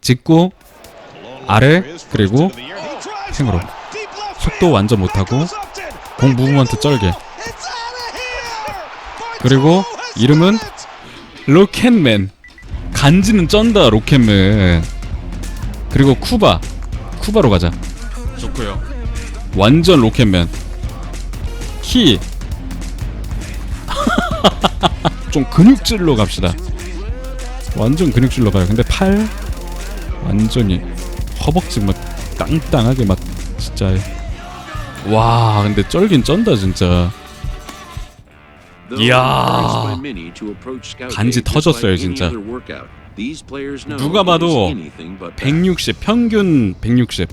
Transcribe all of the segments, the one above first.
직구 아래 그리고 팽으로 속도 완전 못하고 공 무브먼트 쩔게. 그리고 이름은 로켓맨. 간지는 쩐다 로켓맨. 그리고 쿠바. 쿠바로 가자. 좋고요. 완전 로켓맨. 키. 좀 근육질로 갑시다. 완전 근육질로 가요. 근데 팔 완전히 허벅지 막 땅땅하게 막 진짜 와 근데 쩔긴 쩐다 진짜 이야. 간지 터졌어요, 진짜. 누가 봐도 160 평균 160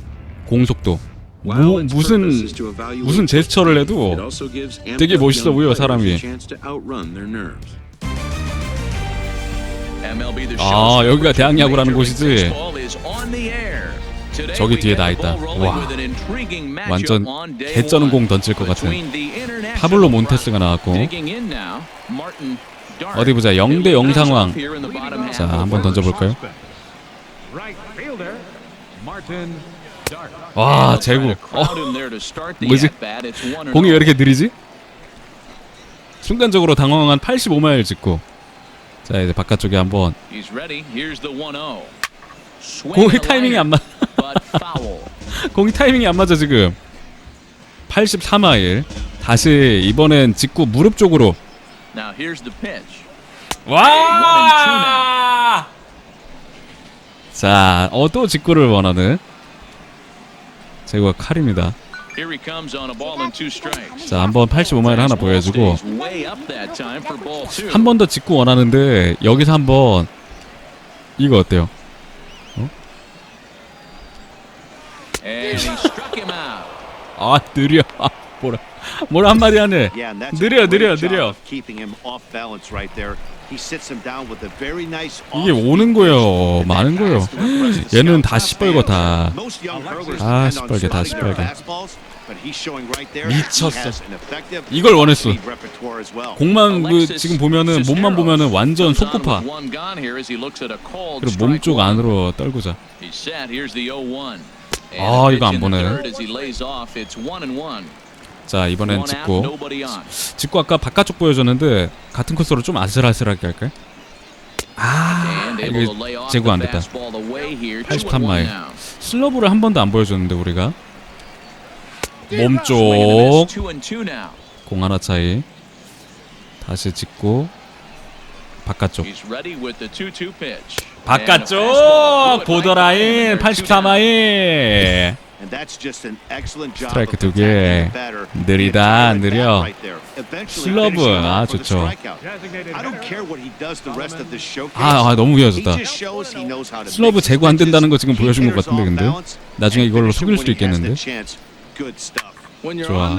공속도 뭐 무슨 무슨 제스처를 해도 되게 멋있어 보여, 사람이. 아 여기가 대학 야구라는 곳이지? 저기 뒤에 나 있다. 와. 완전 개쩌는 공 던질 것 같은 파블로 몬테스가 나왔고. 어디 보자. 0대 0 상황 자 한번 던져볼까요? 와 제구. 어, 뭐지? 공이 왜 이렇게 느리지? 순간적으로 당황한 85마일 직구 자 이제 바깥쪽에 한번. 공이 타이밍이 안 맞. 공이 타이밍이 안 맞아 지금. 83마일. 다시 이번엔 직구 무릎 쪽으로. 와! 자, 어, 또 직구를 원하는 제구가 칼입니다. 자, 한번 85마일 하나 보여주고 한 번 더 직구 원하는데 여기서 한번 이거 어때요? 아, 느려. 아, 뭐라. 뭐라 한마디 하네. Yeah, and that's 느려, 느려, 느려. Of keeping him off balance right there. He sits him down with a very nice 이게 오는 거요. pitch. 많은 거요. Fastball 얘는 다 시뻘거 다. 아, 시뻘게, 다 시뻘게. 미쳤어. 이걸 원했어. 공만 그 지금 보면은 몸만 보면은 완전 속고파. 그리고 몸 쪽 안으로 떨구자. 아 이거 안 보네. 자, 이번엔 직구. 직구 아까 바깥쪽 보여줬는데 같은 코스로 좀 아슬아슬하게 할까요? 아, 이거 제구 안 됐다. 83마일. 슬러브를 한 번도 안 보여줬는데 우리가 몸쪽 공 하나 차이. 다시 직구 바깥쪽. 바깥쪽 보더라인 84마일. 스트라이크 두 개. 느리다, 느려. right there. Eventually 슬러브, 아, 좋죠. strikeout. I don't care what he does the rest of the showcase. 아, 아 너무 He 귀여졌다. just shows he knows how to 슬러브 제구 안 된다는 거 지금 보여준 것 같은데, 근데? 나중에 이걸로 속일 수도 있겠는데? 좋아.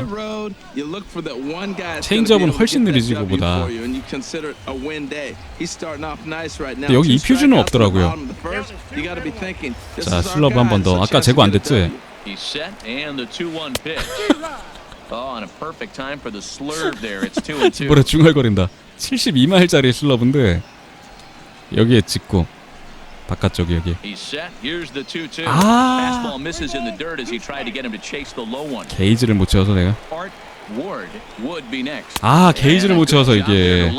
체인지업은 훨씬 느리지. 근데 여기 이 퓨즈는 in the 없더라고요. 자, 슬러브 한 번. 더. 아까 to 안 됐지? He's set and the 2-1 pitch. oh, and a perfect time for the slurve there. It's 2 and 2. 뭐래 중얼거린다. 72마일짜리 슬러브인데 여기에 직구 바깥쪽 여기. He's set. Here's the 2-2. 아. Fastball misses in the dirt as he tried to get him to chase the low one. 게이지를 못 채워서 내가. 아 게이지를 못 채워서 이게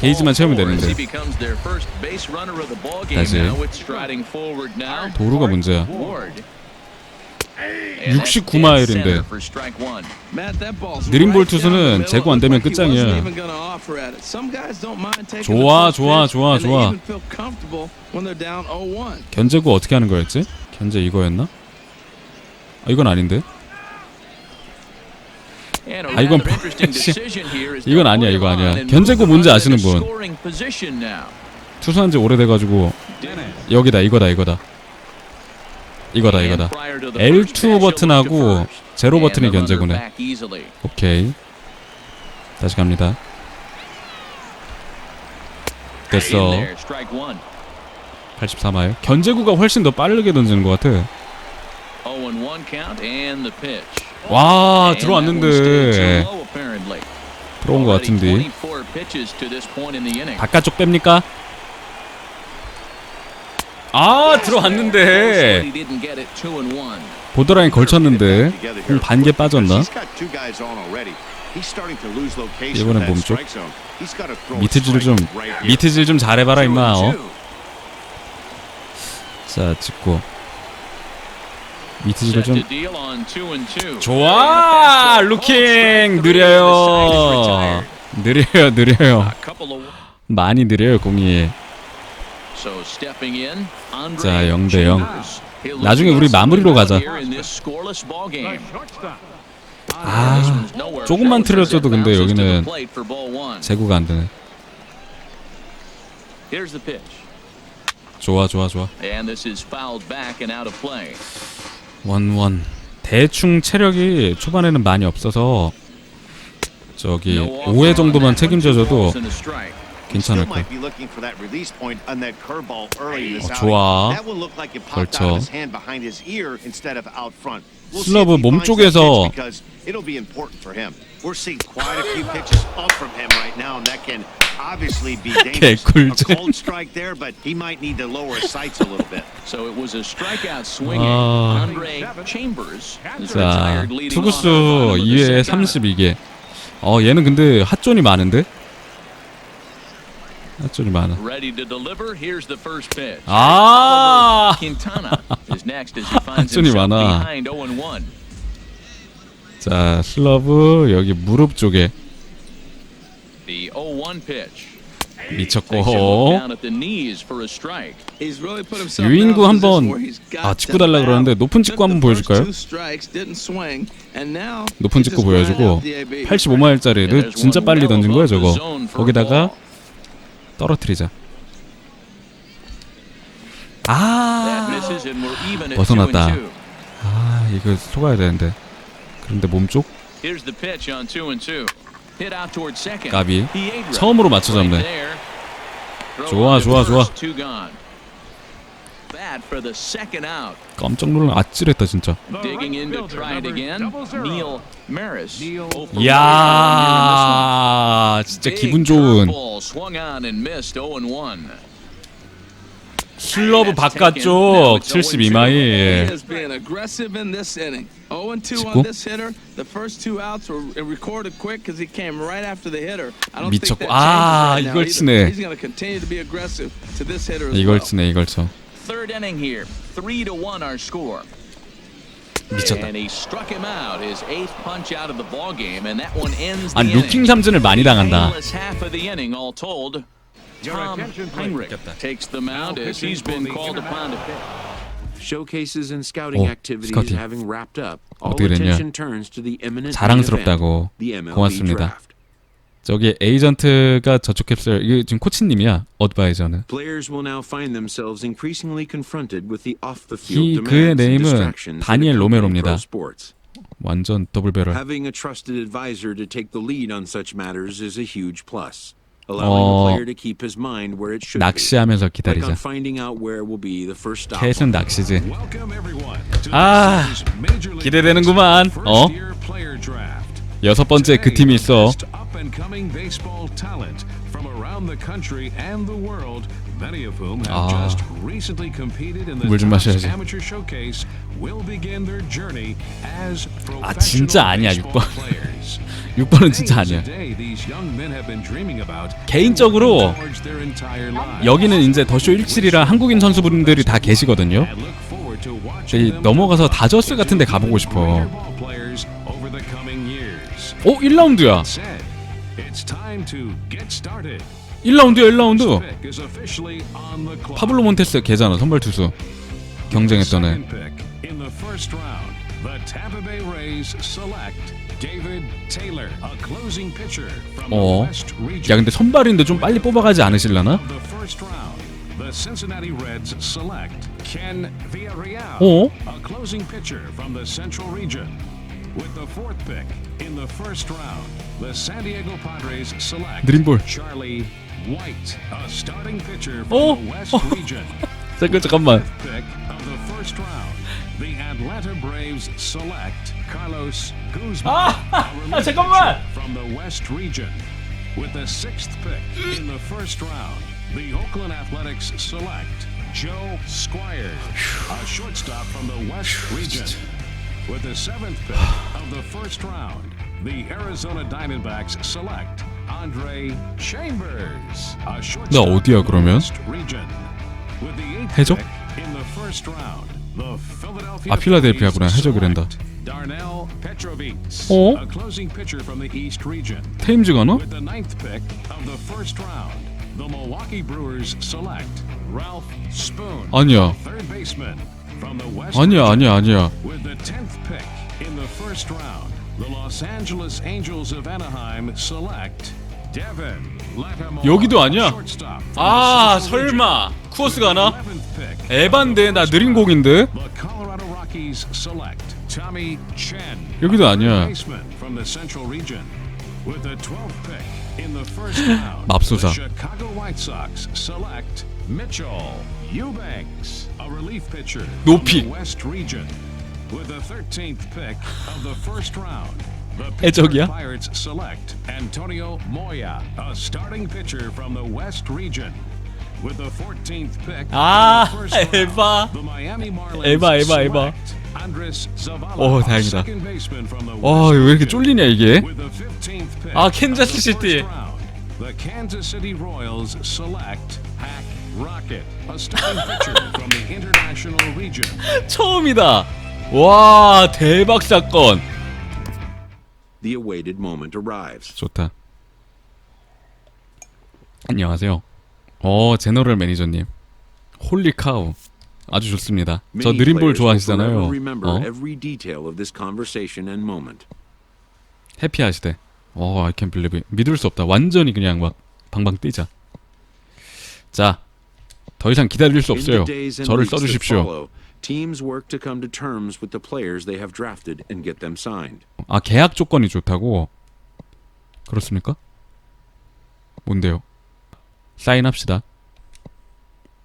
게이지만 채우면 되는데. 다시. 도루가 문제야. Ward. And that's 69 마일인데. dead center for strike one. Matt, that ball's 느린 볼 right down 투수는. 제구 안 되면 끝장이야. 좋아, 좋아, 좋아, 좋아. even feel comfortable when they're down 0-1. 견제구 어떻게 하는 거였지? 견제 이거였나? 아 이건 아닌데? 아, 이건 이건 아니야, 이거 아니야. 견제구 뭔지 아시는 분. 투수한 지 오래돼가지고 여기다 이거다 이거다 이거다 이거다 prior to the first L2 pitch, he'll 버튼하고. 제로 버튼이 견제구네. 오케이 다시 갑니다 됐어 there, strike one. 84마일 견제구가 훨씬 더 빠르게 던지는 것 같아 0 and 1 count and the pitch. 와 들어왔는데. 들어온 것 같은데 24 pitches to this point in the inning. 바깥쪽 뺍니까? 아 들어왔는데. 보더라인 걸쳤는데 공 반개 빠졌나? 이번엔 몸쪽. 미트질 좀. 미트질 좀 잘해봐라 임마 어? 자 찍고 미트질을 좀. 좋아 루킹 느려요 느려요 느려요 많이 느려요 공이 자, 0대 0. Chambers. He'll 나중에 우리 마무리로 가자. here in this scoreless ball game. 아 조금만 틀어줘도 근데 여기는. 제구가 안 되네 Here's the pitch. 좋아 좋아 좋아 And this is fouled back and out of play. 원원 대충 체력이 초반에는 많이 없어서 저기 No offer 5회 on 정도만 책임져줘도 balls and a strike. He still 괜찮을 거야 might be looking for that release point on that curveball early in this 어. 좋아. 걸쳐. 슬러브 몸 쪽에서. 개꿀잼. 아. 자 투구수 off with the 2회에 second. 32개 어 얘는 근데 핫존이 많은데 핫존이 많아 Ready to deliver. Here's the first pitch. 아 Quintana is next as he finds 한순이 himself 많아. behind 0 and 1. 자 슬러브 여기 무릎 쪽에 The 0-1 pitch. 미쳤고 Takes him down at the knees for a strike. He's really put himself 유인구 한번 아 직구 달라 그러는데 높은 직구 한번 보여줄까요? and now 높은 직구 보여주고 the AB. 85마일짜리를 And there's 진짜 빨리 던진 the 저거 거기다가. 떨어뜨리자 아, misses and we're even at 2 벗어났다. and 2. 아 이거 속아야 되는데 그런데 몸쪽 Here's the pitch on 2 and 2. Hit out toward second. 까비. 처음으로 맞춰 잡네. 좋아, 좋아, 좋아. Two gone. Bad for the second out. 깜짝 놀라 아찔했다 진짜. 이야 진짜 기분 좋은 swung on and missed 0 and 1. 슬러브 바깥쪽 72마일 He is being aggressive in this inning. 0 and 2 직구? on this hitter. The first two outs were recorded quick because he came right after the hitter. I don't 미쳤고. 아, 이걸 치네. 이걸. 치네 이걸 쳐 Third inning here. 3 to 1 our score. 미쳤다 And he struck him out his eighth punch out of the ball game and that one ends the inning. 루킹 삼진을 많이 당한다 Painless half of the inning all told. Tom Heinrich takes the mound as he's been called upon to pitch. Showcases and scouting 오, activities 스카우팅. having wrapped up, all 어떻게 됐냐? attention turns to the imminent main 자랑스럽다고. event, the MLB 고맙습니다. draft. 저기 에이전트가 캡슐 이게 지금 코치님이야 어드바이저는 이- 그의 네임은 다니엘 로메로입니다. 완전 더블 배럴 어. 낚시하면서 기다리자 the 낚시지 아, 기대되는구만. 어? 여섯 번째 그 팀이 있어 best up-and-coming baseball talent from around the country and the world, many of whom have 아. just recently competed in the Topps. Amateur Showcase, will begin their journey as 아, 진짜 professional 아니야, baseball 6번. players. 6번은 진짜 아니야 개인적으로. 여기는 이제 더쇼 17이라 한국인 선수분들이 다 계시거든요 And 넘어가서 다저스 같은 데 가보고 싶어 coming. 오 1라운드야 1라운드야 1라운드 Pick is officially on the clock. 파블로 몬테스 걔잖아 선발 투수 경쟁했던 애 어. 야 근데 선발인데 좀 빨리 뽑아가지 않으실라나? Villarreal, 어? a closing pitcher from the Central region. With the fourth pick in the first round, the San Diego Padres select 드림볼. Charlie White, a starting pitcher from 어? the West region. 잠깐 잠깐만 Fifth pick of the first round, the Atlanta Braves select Carlos Guzman, a relief 잠깐만! pitcher from the West region. With the sixth pick in the first round, the Oakland Athletics select Joe Squires, a shortstop from the West region. With the seventh pick of the first round, the Arizona Diamondbacks select Andre Chambers, a shortstop 어디야, from the 그러면? West region. With the eighth 해적? pick in the first round, the Philadelphia 아, 필라델피아구나. Phillies 해적이란다. select Darnell Petrovic, 어? a closing pitcher from the East region. 테임즈 가나? With the ninth pick of the first round, the Milwaukee Brewers select Ralph Spoon, 아니야. third baseman from the West. 아니야. 아니야, 아니야. 여기도 아니야. 아, 설마. Region. 쿠어스 With the 가나? 11th pick 에반데 나 느린 공인데. 여기도 아니야. third baseman from the Central Region. With the 12th pick in the first round, 맙소사. 높이. from the West Region. With the 13th pick of the first round, the 해적이야? Pittsburgh Pirates select Antonio Moya, a starting pitcher from the West Region. With the 14th pick 아, 에바. 에바, 에바, 에바. 오, 다행이다. 와, 왜 이렇게. 쫄리냐 이게? With the 15th pick 아, 캔자스 시티. The Kansas City Royals select Hack Rocket, a starting pitcher from the International Region. 처음이다. 와, 대박 사건. The awaited moment arrives. 좋다. 안녕하세요. 어, 제너럴 매니저님. 홀리 카우. 아주 좋습니다. 저 느린 볼 좋아하시잖아요. 어? every detail of this conversation and moment. 해피하시대. 어, I can't believe it. 믿을 수 없다. 완전히 그냥 막 방방 뛰자. 자, 더 이상 기다릴 수 없어요. 저를 써주십시오. 아, 계약 조건이 좋다고? 그렇습니까? 뭔데요? 사인합시다.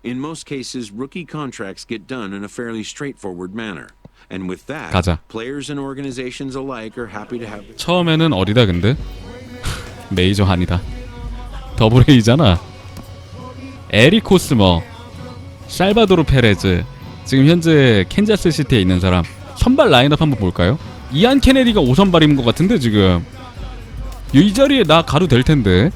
In most cases, rookie contracts get done in a fairly straightforward manner. And with that, 가자. players and organizations alike are happy to have 처음에는 어디다 근데? 메이저 한이다. 더블 A잖아. 에리 코스머, 살바도르 페레즈. 지금 현재 캔자스 시티에 있는 사람. 선발 라인업 한번 볼까요? 이안 케네디가 5선발인 것 같은데 지금. 이 자리에 나 가도 될 텐데.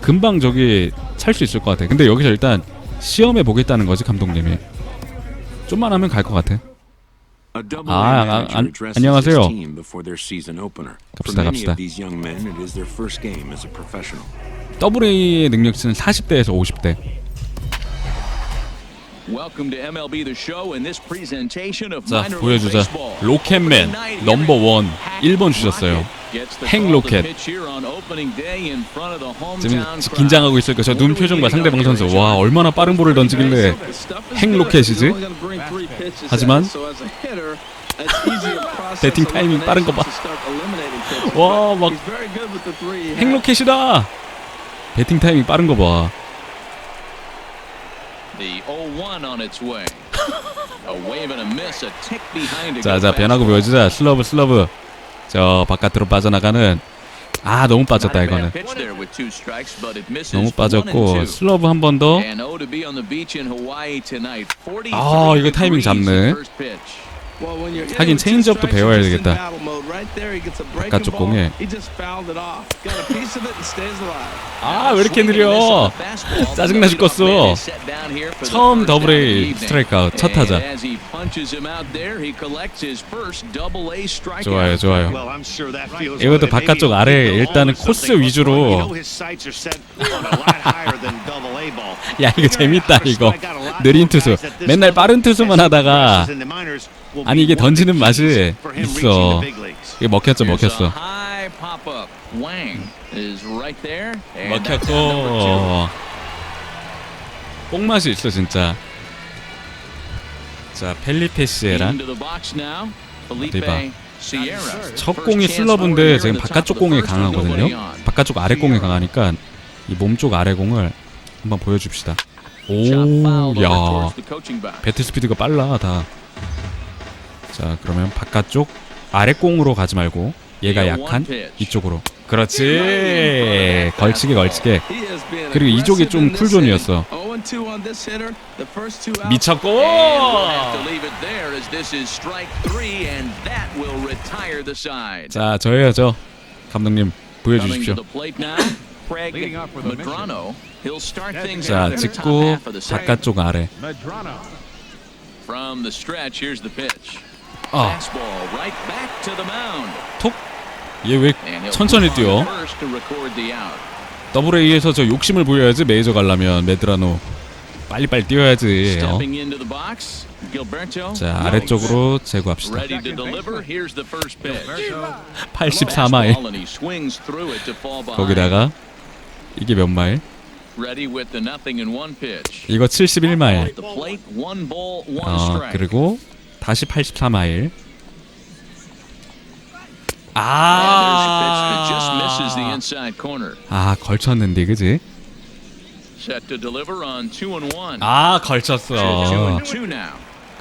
금방 저기 찰 수 있을 것 같아. 근데 여기서 일단 시험해 보겠다는 거지 감독님이. 좀만 하면 갈 것 같아. 아, 아, 안- addresses 안녕하세요. 갑시다, 갑시다. 더블 A의 능력치는 40대에서 50대. 자, minor league 보여주자. 로켓맨 넘버 원 1번 주셨어요. 핵 로켓. 지금 긴장하고 있을 거저 눈 표정 봐 상대방 선수. 와 얼마나 빠른 볼을 던지길래 핵 로켓이지? 하지만 배팅 타이밍 빠른 거 봐. 와, 막 핵 로켓이다. 배팅 타이밍 빠른 거 봐. 자, 자 변하고 보여주자. 슬러브 슬러브. 저 바깥으로 빠져나가는 아 너무 빠졌다 이거는. 너무 빠졌고 슬러브 한 번 더. 아 이거 타이밍 잡네 하긴 체인지업도 배워야 되겠다. 바깥쪽 공에. 아 왜 이렇게 느려? 짜증나 죽겠어. 처음 더블 A 스트라이크 아웃 첫 타자. 좋아요 좋아요. 이것도. 바깥쪽 아래 일단은 코스 위주로. 야 이거 재밌다 이거. 느린 투수. 맨날 빠른 투수만 하다가 아니 이게 던지는 맛이 있어. 이게 먹혔죠 먹혔어. 먹혔고 뽕맛이 있어 진짜. 자 펠리페 시에라. 첫 공이 슬러브인데 지금 바깥쪽 공에 강하거든요. 바깥쪽 아래 공에 강하니까 이 몸쪽 아래 공을 한번 보여줍시다. 오, 야, 배트 스피드가 빨라 다. 자, 그러면 바깥쪽 아래 공으로 가지 말고 얘가 약한 이쪽으로. 그렇지. 걸치게 걸치게. 그리고 이쪽이 좀 쿨존이었어. 미쳤고. 자, 저예요, 저. 감독님 보여주십시오. 자, second. 바깥쪽 아래. 아. 톡. 얘 왜 천천히 뛰어? 더블 A에서 저 욕심을 보여야지 메이저 가려면 메드라노 빨리빨리 뛰어야지. 어? 자, 아래쪽으로 제거합시다. Ready to deliver. Here's the first pitch. 84마일. Fastball, and he swings through it to fall behind. 거기다가 이게 몇 마일? 이거 71마일. At the plate, one ball, one 어. 그리고 다시 84마일. And there's a pitch that just misses the 아. 아 걸쳤는데 그지? 아 걸쳤어.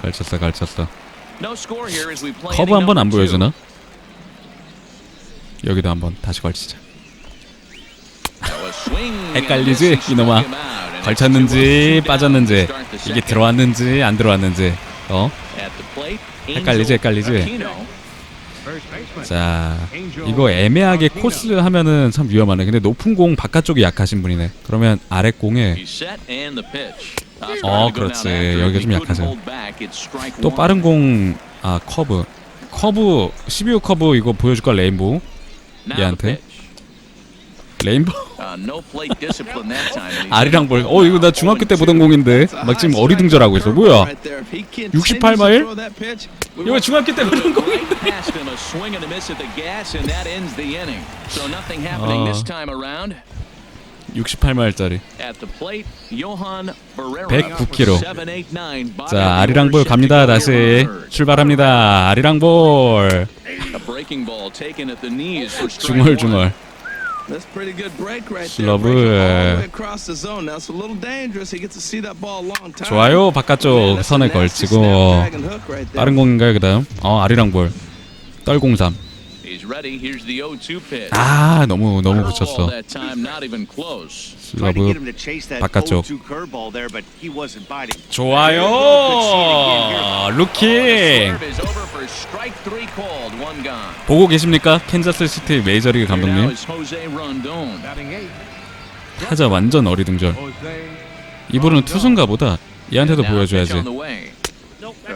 걸쳤어, 걸쳤어. 커브 inning 한번 안. 보여주나? 여기도 한번 다시 걸치자. 헷갈리지 이놈아. 걸쳤는지 빠졌는지 이게. 들어왔는지 안 들어왔는지. 어? 헷갈리지, 헷갈리지? 자, 이거 애매하게 코스 하면은 참 위험하네. 근데 높은 공 바깥쪽이 약하신 분이네. 그러면 아래 공에 어, 그렇지. 여기가 좀 strike 또. 빠른 공, 아 커브, 커브 12호 커브 이거 보여줄까 레인보우? 얘한테. Uh, he's 아리랑 볼. 어 이거 나 중학교 0때 보던 2. 공인데 막 지금 어리둥절하고 있어. 뭐야? right there. If he 68 continues to 마일? throw that pitch, we 이거 won't 중학교 때 보던 공. Right past him, a swing and a miss at the gas, and that ends the inning. So nothing happening 어. this time around. 68마일짜리. At the plate, Johan Barrera. 109kg. 789 bottom 자 아리랑볼 갑니다. 다시. 출발합니다. 아리랑볼. 중얼중얼. That's pretty good break right 슬러브. there. Breaking all the way across the zone. Now it's a little dangerous. He gets to see that ball a long time. 좋아요. 바깥쪽 선에 걸치고. 빠른 공인가요 그다음? 어 아리랑 볼. 떨공삼. 아 너무 너무 붙였어. that time, not even close. Tried to get him 슬러브 to chase that 바깥쪽. 0-2 curveball there, but he wasn't biting. 좋아요. 루킹. Serve is over for strike three called. One gone. 보고 계십니까? 캔자스 시티 메이저리그 감독님. is Jose Rondon. Batting eight. 타자 완전 어리둥절. Jose. 이분은 투수인가 보다. 얘한테도 보여줘야지.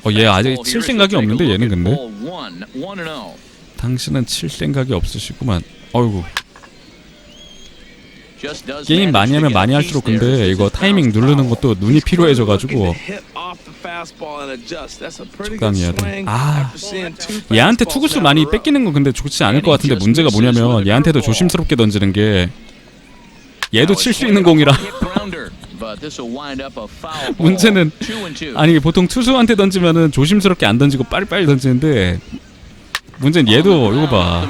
어, 얘 아직 칠 생각이 없는데 얘는 근데 oh. 당신은 칠 생각이 없으시구만. 어이구 게임 많이 하면 많이 할수록 근데 이거 타이밍 누르는. 것도 눈이 필요해져가지고 적당히 해야 돼. 아. 얘한테 투구수 많이. 뺏기는 건 근데 좋지 않을 것 같은데 문제가 뭐냐면 얘한테도 조심스럽게 던지는 게 얘도 칠 수 있는 공이라. 문제는. 아니 보통 투수한테 던지면은 조심스럽게 안 던지고 빨리빨리 던지는데 문제는 얘도 이거 봐.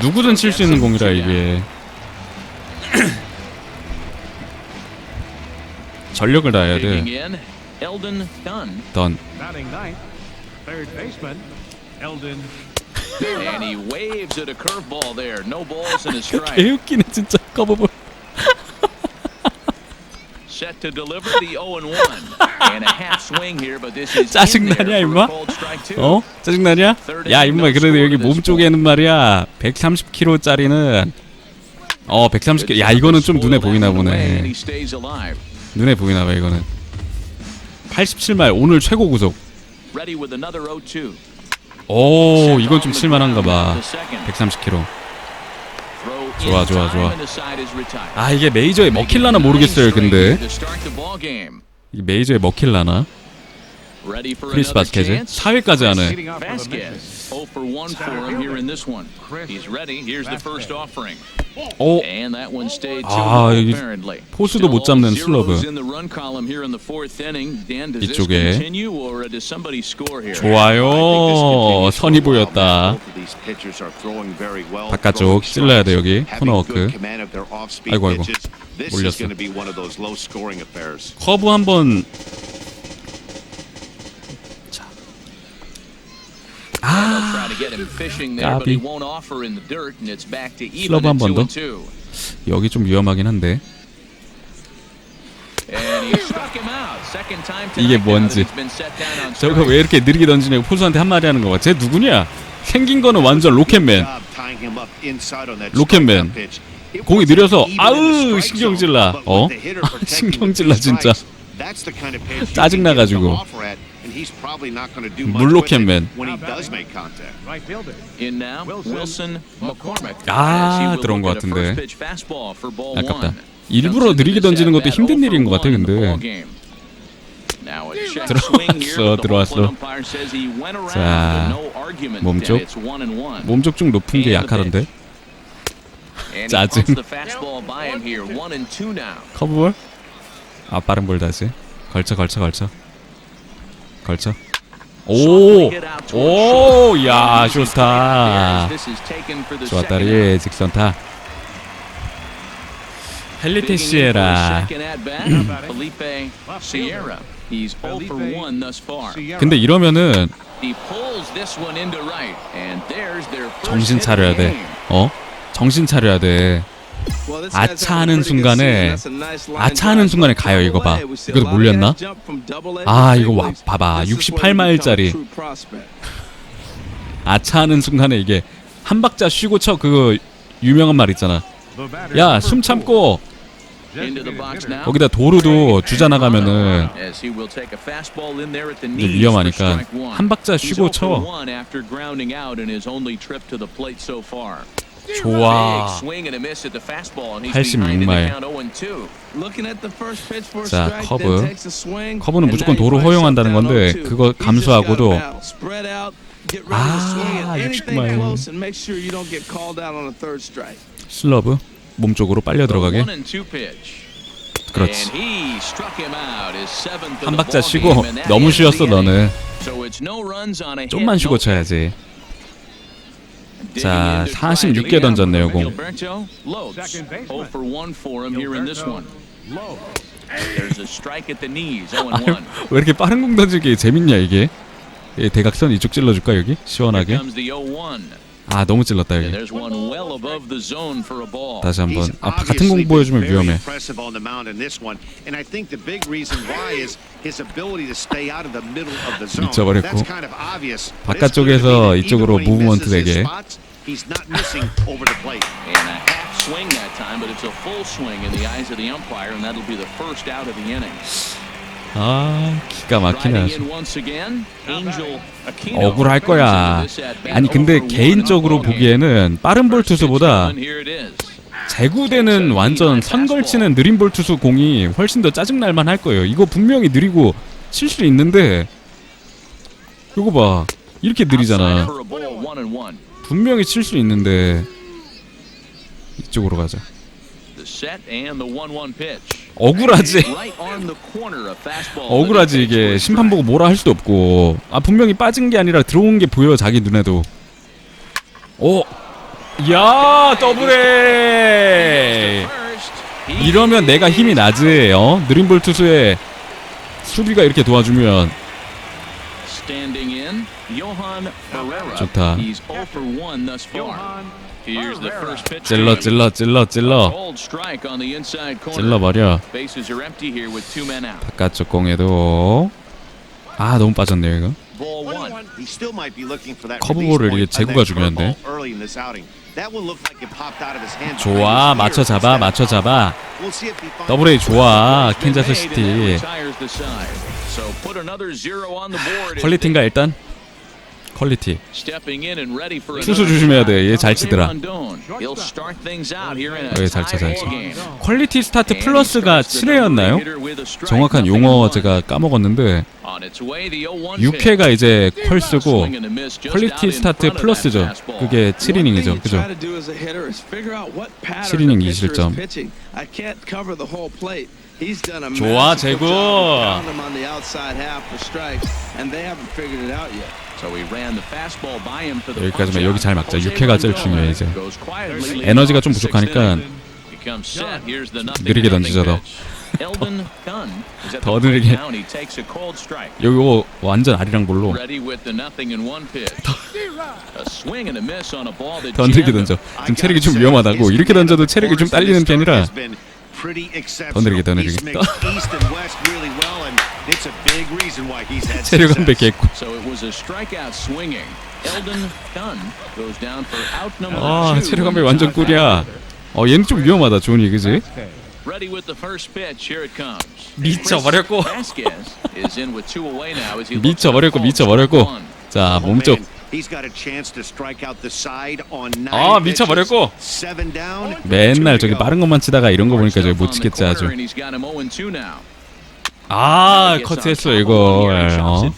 누구든 칠 수 있는 공이라 이게 전력을 다해야 돼. 던. 개웃기네 진짜 커버볼. Set to deliver the 0 and 1. And a half swing here, but this is 짜증나냐, 임마? 어? 짜증나냐? 야 임마 그래도 여기 몸 쪽에는 말이야 130kg짜리는 어 130kg 야 이거는 좀 눈에 보이나 보네. 눈에 보이나 봐 이거는 87말 오늘 최고 구속 Ready with another 0-2. 오 이건 좀 칠만한가 봐 130kg 좋아, 좋아, 좋아. 아 이게 메이저에 먹힐라나 모르겠어요 근데. 이게 메이저에 먹힐라나? 크리스 바스케즈? 4회까지 하네 Leading off for the Vasquez misses. 0 for 1 for him here in this one. He's ready. Here's the first offering. 오 And that one stayed too 아, low, 여기 apparently. 포수도 못 잡는 슬러브. in the run column here in the fourth inning. Dan, does this 이쪽에. continue or does somebody score here? 좋아요 선이 보였다 바깥쪽 찔러야 돼, 여기. 코너워크. 아이고, 아이고. 몰렸어. going to be one of those low-scoring affairs. 커브 한번 They'll try to get him fishing there, but he 까비. won't offer in the dirt, and it's to even 슬러브 한번 two 더. 여기 좀 위험하긴 한데 이게 뭔지. 저거. 왜 이렇게 느리게 던지냐고 포수한테 한마디 하는 거봐. 쟤 누구냐? 생긴 거는 완전 로켓맨. 로켓맨. 공이 느려서 아우, 신경질나. 어? 신경질나, 진짜. strikes, that's the kind of pitch you 짜증 can give 나가지고. Some offer at, and he's probably not gonna do much 물 with it 로켓맨. when he does make contact. Right fielder. In now, Wilson McCormick. 아, 들어온 것 같은데. first pitch fastball for ball 아깝다. 일부러 느리게 던지는 것도 힘든 일인 것 같아, 근데. 들어왔어, 들어왔어. 자, with no argument, 몸쪽. and it's one and one. 몸쪽 좀 높은 게 약하던데. 짜증. 커브볼? 아 빠른 볼 다시. 걸쳐 걸쳐 걸쳐. 걸쳐. 오! 오! 야, 쇼스타. Out. 좋았다 리 직선타. 헬리테 시에라. Second at bat, Felipe Sierra. He's 0 for 1 thus far. 근데 이러면은 정신 차려야 돼. 어? 정신 차려야 돼. 아차하는 순간에 아차하는 순간에 가요, 이거 봐. 이것도 몰렸나? 아, 이거 와. 봐봐. This is when you 68마일짜리. become a true prospect. 아차하는 순간에 이게 한 박자 쉬고 쳐 그거 유명한 말 있잖아. 야, 숨 참고. 거기다 도루도 주자 나가면은 위험하니까. 한 박자 쉬고 0 for 쳐. 1 after grounding out in his only trip to the plate so far. 좋아. Big swing and a miss at the fastball, and he's behind in the 86마일. count 0 and 2. Looking at the first pitch for a 자, 커브. 커브는 무조건 finds 허용한다는 건데 down 0-2. 그거 감수하고도 아, swing at anything 69마일. close and make sure you don't get called out on a third strike. 슬러브 몸 쪽으로 빨려 들어가게. 1 and 2 pitch. 그렇지. 한 박자 쉬고 너무 쉬었어. 너는. 좀만 쉬고 쳐야지. 자, in to try 46 to 개 lead out 던졌네요, for 공. Gilberto Lopes. Second baseman. 0 for 1 for him here in this one. Low. There's a strike at the knees, 0 아유, and 1. 왜 이렇게 빠른 공 던지기 재밌냐 이게? 이 대각선 이쪽 찔러줄까 여기? 시원하게. Comes the 0-1. 아 너무 찔렀다 여기. 다시 한번. 아 같은 공 보여주면 위험해. 잊어버렸고. 바깥쪽에서 이쪽으로 무브먼트 되게. spots, He's not missing over the plate. And a half swing that time, but it's a full swing in the eyes of the umpire, and that'll be the first out of the inning. 아 기가 막히네. 억울할 거야. 아니 근데 0 for 1 개인적으로. 보기에는 빠른 볼 투수보다. 제구되는 완전 선 걸치는 느린 볼 투수 공이 훨씬 더 짜증날만 할 거예요. 이거 분명히 느리고 칠수 있는데 이거 봐 이렇게 느리잖아. 분명히 칠수 있는데 이쪽으로 가자. 억울하지. 억울하지 이게. 심판 보고 뭐라 할 수도 없고. 아 분명히 빠진 게 아니라 들어온 게 보여 자기 눈에도. 오, 야 더블에! 이러면 내가 힘이 나지 어? 느린 볼 투수의 수비가 이렇게 도와주면. 좋다. He's 0 for 1 thus far. Here's the first pitch. 찔러 찔러 찔러 찔러 Cold strike on the inside corner. 찔러 버려 Bases are empty here with two men out. 바깥쪽 공에도 아 너무 빠졌네요 이거 Ball one. He still might be looking for that 커브볼을 release 이게 제구가 중요한데. curveball early in this outing. That one looked like it popped out of his hand. 좋아 맞춰 잡아 맞춰 잡아 더블 A 좋아 캔자스 시티 퀄리티인가 일단 퀄리티 투수 조심해야 돼. 얘. 잘 치더라. Rondon. He'll start things out here in a 예, 잘 쳐, 잘 tie 쳐. ball game. 퀄리티 스타트 플러스가 starts the number 7회였나요? hitter with a strike, 정확한 용어. 제가 까먹었는데 On its way, the 0-1 6회가 이제 퀄스고 퀄리티 스타트 플러스죠. 그게 One thing 7이닝이죠. you 그죠? try to do as a hitter is figure out what pattern 7이닝 the pitcher is 20점. pitching. I can't cover the whole plate. He's done a 좋아, massive 제구. 여기까지만 여기 잘. 막자. Jose 6회가 제일 중요해, 이제. goes quietly leading 에너지가 좀 부족하니까 inning. Becomes set. Here's the nothing 느리게 nothing 던지자, 더. 느리게. now, and he takes a cold strike. 요거 완전 아리랑 볼로 Ready with the nothing in one pitch. A swing and a miss on a ball that 더 느리게 던져 지금 체력이 좀 위험하다고 이렇게 던져도 체력이 좀 딸리는 편이라 더. 느리게, 더 He's 느리게. mixed east and west really well, and it's a big reason why he's had 체력 success. 감백했고. So it was a strikeout swinging. Eldon Dunn goes down for out number 아 two. 체력 in 감백 the 완전 꿀이야. 어 얘는 좀 위험하다 조니 그지? Ready with the first pitch. Here it comes. 미쳐버렸고. 미쳐버렸고 미쳐버렸고. 자 Oh, 몸쪽. Man, He's got a chance to strike out the side on nine 아. 미쳐버렸고. 맨날 저기 빠른 것만 치다가 이런 거 보니까 저기 못 치겠지 아주. corner, and he's got him 0-2 now. 아 커트했어 이거. 어.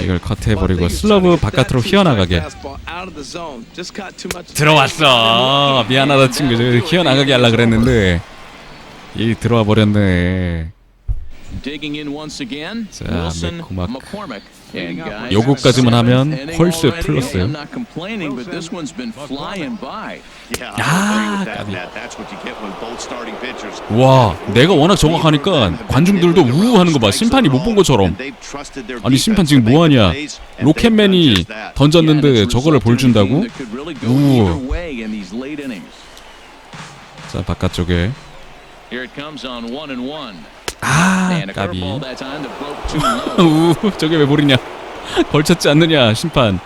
이걸 커트해버리고 슬러브 바깥으로 휘어나가게. 들어왔어. 미안하다 친구. 저 휘어나가게 하려 그랬는데 이 들어와 버렸네. 자, Wilson 맥코막. McCormick. And guys, 요거까지만 하면 already. 플러스. 아, that, 까비. 와 내가 워낙 정확하니까 관중들도 우우 하는 거 봐. 심판이 못 본 것처럼. 아니 심판 지금 뭐하냐? 로켓맨이 던졌는데 저거를 볼 준다고? 우우. 자 바깥쪽에. 아 까비. 우 저게 왜 버리냐? 걸쳤지 않느냐 심판.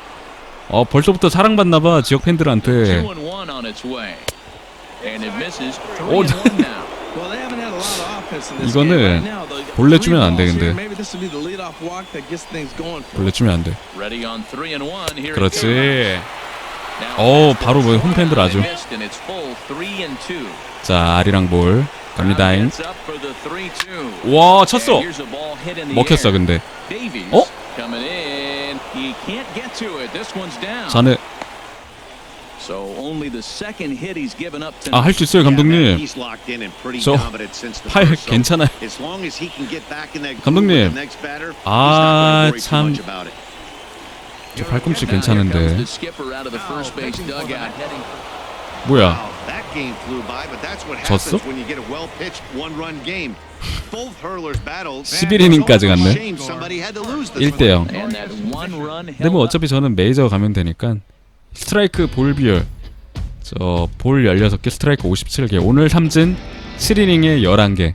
어 벌써부터 사랑받나봐 지역 팬들한테. 오, 이거는 three 주면 안 돼, 근데. 원래 주면 안 돼. 그렇지. Vasquez 바로 뭐 홈팬들 아주. 자 아리랑 볼 갑니다잉. 3-2. 와 쳤어. 먹혔어. 근데. 어? 자네 아. 할 수 있어요 감독님. 저 팔 괜찮아요. 감독님. 아, 참. 저 팔꿈치 괜찮은데. 뭐야? Wow, that game flew by, but that's what 졌어? happens when you get a well-pitched one-run game. Both hurlers battled. 11이닝까지 갔네. Shame somebody had to lose this 1대 0. And that one run 근데 뭐 어차피 저는 메이저 가면 되니까 스트라이크 볼 비율 저볼 16개 스트라이크 57개 오늘 삼진 7이닝에 11개